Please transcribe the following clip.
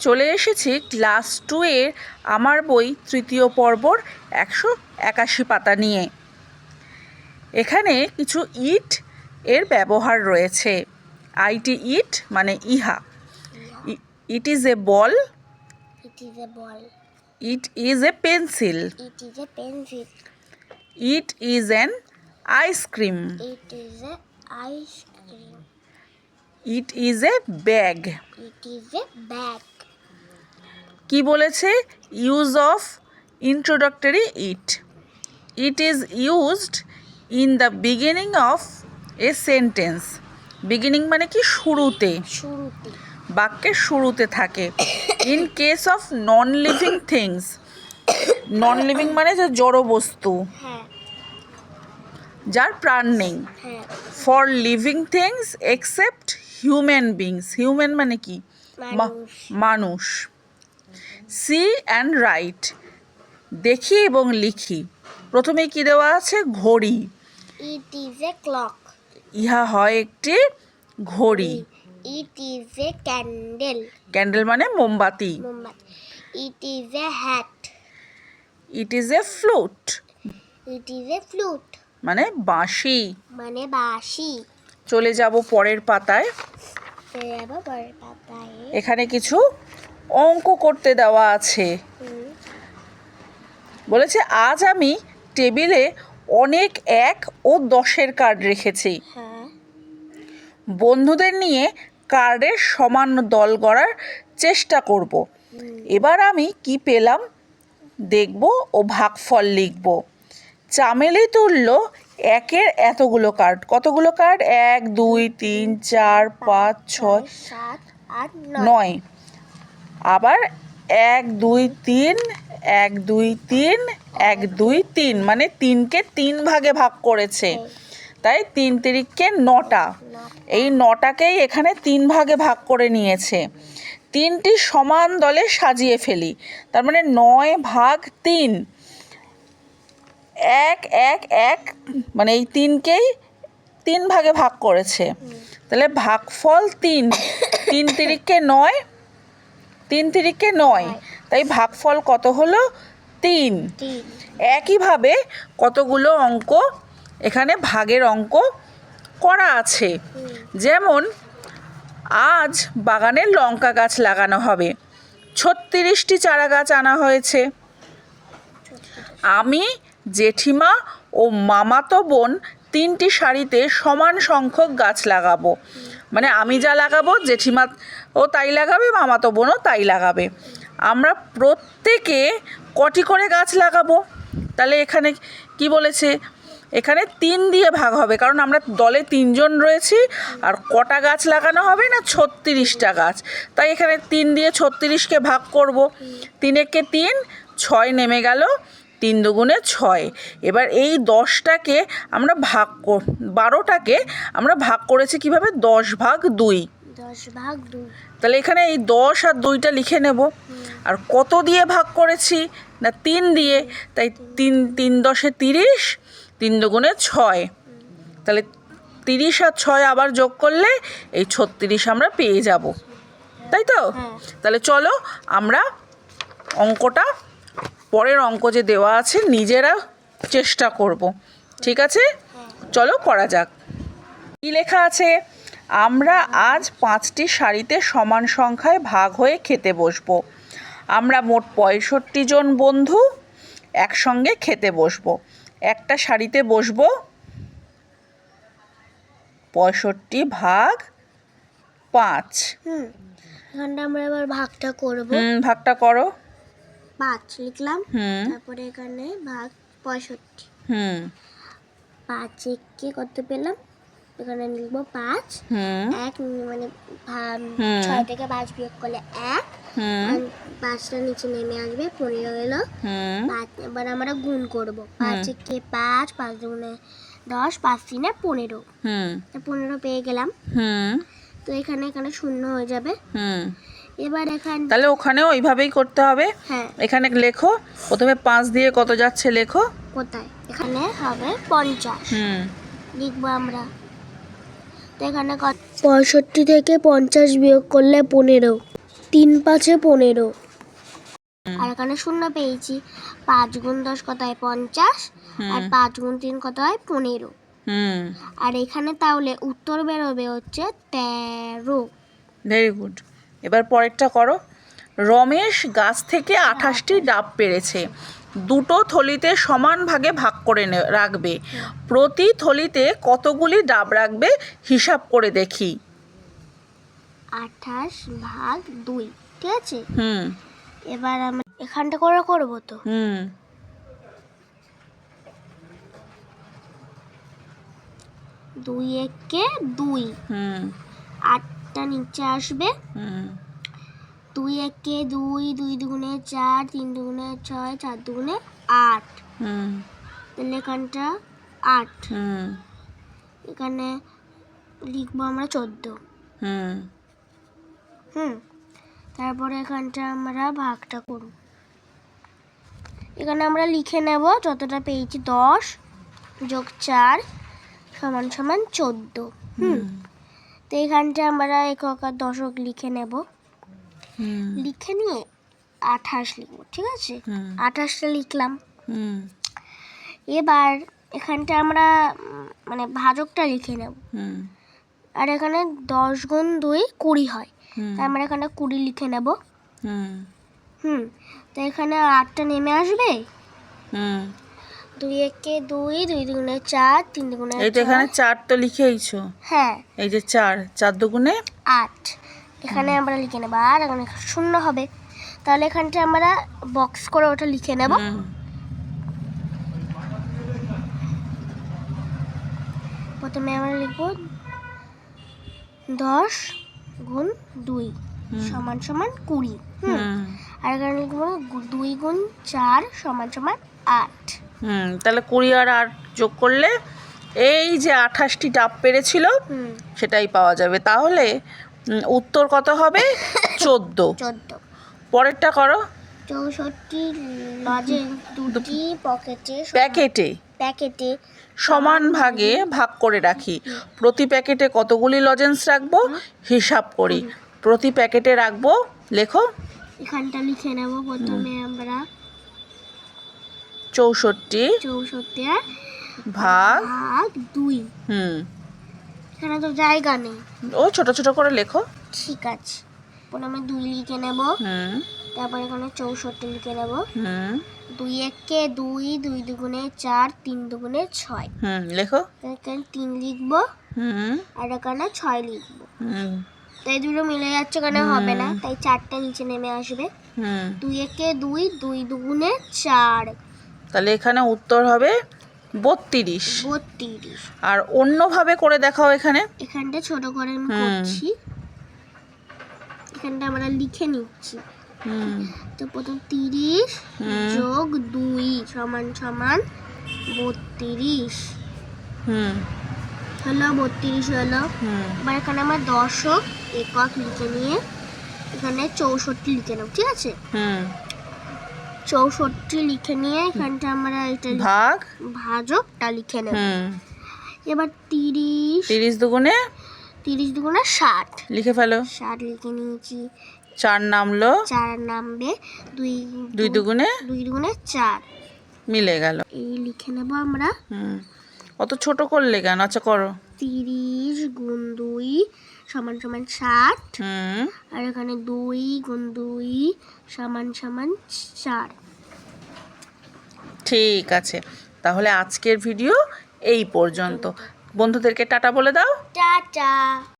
চলে এসেছি class two এর আমার বই তৃতীয় পর্বর একশো একাশি পাতা নিয়ে এখানে কিছু ইট এর ব্যবহার রয়েছে আইটি ইট মানে ইহা it is a ball It is a ball. It is a pencil It is a pencil. It is an ice cream. It is a bag It is a bag. কি বলেছে? Use of introductory it it is used in the beginning of a sentence beginning মানে কি? শুরুতে। বাক্যের শুরুতে থাকে। In case of non living things non living মানে যে জড় বস্তু। হ্যাঁ। যার প্রাণ নেই। For living things except human beings human মানে কি? মানুষ। See and write. দেখি এবং লিখি। প্রথমে কি দেওয়া আছে? ঘড়ি। ইট ইজ এ ক্লক ইহা হয় একটি ঘড়ি। It is a candle candle মানে মোমবাতি। It is a hat it is a flute it is a flute মানে বাঁশি। মানে বাঁশি। চলে যাব পরের পাতায়। পরের পাতায়। এখানে কিছু অঙ্ক করতে দেওয়া আছে। বলেছে আজ আমি টেবিলে অনেক এক ও দশের কার্ড রেখেছি। হ্যাঁ। বন্ধুদের নিয়ে কার্ডের সমান দল গড়ার চেষ্টা করব। এবার আমি কি পেলাম? দেখব ও ভাগফল লিখব। চামেলি তুলল একের এতগুলো কার্ড। কতগুলো কার্ড? এক দুই তিন চার পাঁচ ছয় সাত আট নয়। নয়। আবার এক দুই তিন এক দুই তিন এক দুই তিন। মানে তিনকে তিন ভাগে ভাগ করেছে। তাই তিন তিরিককে নটা। এই নটাকেই এখানে তিন ভাগে ভাগ করে নিয়েছে। তিনটি সমান দলে সাজিয়ে ফেলি। তার মানে নয় ভাগ তিন। এক এক এক মানে এই তিনকেই তিন ভাগে ভাগ করেছে। তাহলে ভাগফল তিন। তিন তিরিককে নয় তিন তিরিককে নয়। তাই ভাগফল কত হলো? তিন। তিন। একইভাবে কতগুলো অঙ্ক এখানে ভাগের অঙ্ক করা আছে। যেমন আজ বাগানে লঙ্কা গাছ লাগানো হবে। ছত্রিশটি চারা গাছ আনা হয়েছে। আমি জেঠিমা ও মামাতো বোন তিনটি শাড়িতে সমান সংখ্যক গাছ লাগাবো। মানে আমি যা লাগাবো, জেঠিমা ও তাই লাগাবে, মামাতো বোনও তাই লাগাবে। আমরা প্রত্যেকে কটি করে গাছ লাগাবো? তাহলে এখানে কি বলেছে? এখানে তিন দিয়ে ভাগ হবে, কারণ আমরা দলে তিনজন রয়েছি, আর কটা গাছ লাগানো হবে না ছত্রিশটা গাছ? তাই এখানে তিন দিয়ে ছত্রিশকে ভাগ করব। তিনেকে তিন, ছয় নেমে গেল তিন দুগুণে ছয়। এবার এই দশটাকে আমরা ভাগ বারোটাকে আমরা ভাগ করেছি কীভাবে? দশ ভাগ দুই। দশ ভাগ তাহলে এখানে এই দশ আর দুইটা লিখে নেব। আর কত দিয়ে ভাগ করেছি? না তিন দিয়ে। তাই তিন তিন দশে তিরিশ তিন দুগুণে ছয়। তাহলে তিরিশ আর ছয় আবার যোগ করলে এই ছত্রিশ আমরা পেয়ে যাব। তাই তো? হ্যাঁ। তাহলে চলো আমরা অঙ্কটা পরের অঙ্ক যে দেওয়া আছে নিজেরা চেষ্টা করব। ঠিক আছে? চলো করা যাক। কি লেখা আছে? আমরা আজ পাঁচটি শাড়িতে সমান সংখ্যায় ভাগ হয়ে খেতে বসবো। আমরা মোট পঁয়ষট্টি জন বন্ধু একসঙ্গে খেতে বসবো। একটা শাড়িতে বসবো। পঁয়ষট্টি ভাগ পাঁচ। হুম। আমরা এবার ভাগটা করব। ভাগটা করো। পাঁচ লিখলাম। তারপরে এখানে ভাগ পঁয়ষট্টি। হুম। পাঁচ একে কত পেলাম? এখানে লিখব পাঁচ। এক মানে ছয় থেকে পাঁচ বিয়োগ করলে এক। পাঁচটা নিচে নেমে আসবে পনেরো এলো। হুম। পাঁচ এবার আমরা গুণ করব। পাঁচ একে পাঁচ পাঁচ দুগুণে দশ পাঁচ তিনে পনেরো। হুম। তো পনেরো পেয়ে গেলাম। হুম। তো এখানে এখানে শূন্য হয়ে যাবে। হুম। এবার এখান তাহলে ওখানেও ওইভাবেই করতে হবে। হ্যাঁ। এখানে লেখো প্রথমে পাঁচ দিয়ে কত যাচ্ছে লেখো। কোথায়? এখানে হবে পঞ্চাশ। হুম। লিখব আমরা। তো এখানে কত? পঁয়ষট্টি থেকে পঞ্চাশ বিয়োগ করলে পনেরো। তিন পাঁচে পনেরো। আর এখানে শূন্য পেয়েছি। পাঁচ গুণ দশ কত হয় পঞ্চাশ? আর পাঁচ গুণ তিন কত হয় পনেরো। হুম। আর এখানে তাহলে উত্তর বেরোবে হচ্ছে তেরো। Very good. এবার পরেরটা করো। রমেশ গাছ থেকে আঠাশটি ডাব পেরেছে। দুটো থলিতে সমান ভাগে ভাগ করে রাখবে। প্রতি থলিতে কতগুলি ডাব রাখবে হিসাব করে দেখি। আঠাশ ভাগ দুই ঠিক আছে? হুম। এবার আমি এখানটা করে করব তো? হুম। দুই একে দুই। হুম। আটটা নিচে আসবে। হুম। দুই একে দুই দুই দুগুণে চার তিন দুগুণে ছয় চার দুগুণে আট। হুম। তাহলে এখানটা আট। হুম। এখানে লিখব আমরা চোদ্দ। হুম। হুম। তারপরে এখানটা আমরা ভাগটা করব। এখানে আমরা লিখে নেব যতটা পেয়েছি দশ যোগ চার সমান সমান চোদ্দ। হুম। তো এখানটা আমরা এক আর দশক লিখে নেব। হুম। লিখে নিয়ে আঠাশ লিখব ঠিক আছে? আঠাশটা লিখলাম। হুম। এবার এখানটা আমরা মানে ভাজকটা লিখে নেব। হুম। আর এখানে দশ গুণ দুই কুড়ি হয়। তাই আমরা এখানে কুড়ি লিখে নেব। হুম। হুম। তো এখানে আটটা নেমে আসবে। হুম। দুই একে দুই দুই দুগুণে চার তিন দুগুণে এই তো এখানে চার। তো লিখেইছো? হ্যাঁ। এই যে চার চার দুগুণে আট। এখানে আমরা লিখে নেব আর এখানে শূন্য হবে। তাহলে এখানটা আমরা বক্স করে ওটা লিখে নেব। প্রথমে আমরা লিখব দশ গুণ দুই সমান সমান কুড়ি। হুম। আর এখানে লিখব দুই গুণ চার সমান সমান আট। হুম তাহলে কুড়ি আর আট যোগ করলে এই যে আঠাশটি ডাব পেরেছিল সেটাই পাওয়া যাবে। তাহলে উত্তর কত হবে? চোদ্দ। পরেরটা করো। চৌষট্টি দুটি পকেটে প্যাকেটে? প্যাকেটে সমান ভাগে ভাগ করে রাখি। প্রতি প্যাকেটে কতগুলি লজেন্স রাখব? হিসাব করি। প্রতি প্যাকেটে রাখব লেখো। এখানটা লিখে নেব প্রথমে আমরা। চৌষট্টি চৌষট্টি ভাগ ভাগ দুই। হুম। এখানে তো জায়গা নেই। ও ছোট ছোট করে লেখো। ঠিক আছে। প্রথমে দুই লিখে নেব। হুম। তারপর এখানে চৌষট্টি লিখে নেব। হুম। দুই একে দুই দুই দুগুণে চার তিন দুগুণে ছয়। হুম লেখো। এখানে তিন লিখব। হুম। আর এখানে ছয় লিখব। হুম। তাই দুটো মিলে যাচ্ছে এখানে হবে না। তাই চারটা নিচে নেমে আসবে। হুম। দুই একে দুই দুই দুগুণে চার। তাহলে এখানে উত্তর হবে বত্রিশ। বত্রিশ। আর অন্যভাবে করে দেখাও এখানে। এখানটা ছোট করে আমি করছি। এখানটা আমরা লিখে নিচ্ছি। তো প্রথম তিরিশ। যোগ দুই সমান সমান বত্রিশ। হুম। হলো বত্রিশ হলো। এবার এখানে আমরা দশক একক লিখে নিয়ে এখানে চৌষট্টি লিখে নেব ঠিক আছে? হুম। চৌষট্টি লিখে নিয়ে এখানটা আমরা এটা ভাগ? ভাজকটা লিখে নেব। এবার তিরিশ। তিরিশ দুগুণে? তিরিশ দুগুণে ষাট। লিখে ফেলো। ষাট লিখে নিয়েছি। চার নামলো। চার নামবে। দুই দুই দুগুণে? দুই দুগুণে চার। মিলে গেল। এই লিখে নেব আমরা। হুম। অত ছোট করলে কেন? আচ্ছা করো। তিরিশ গুণ দুই সমান সমান ষাট। আর এখানে দুই গুণ দুই সমান সমান চার। ঠিক আছে। তাহলে আজকের ভিডিও এই পর্যন্ত। বন্ধুদেরকে টাটা বলে দাও। টাটা।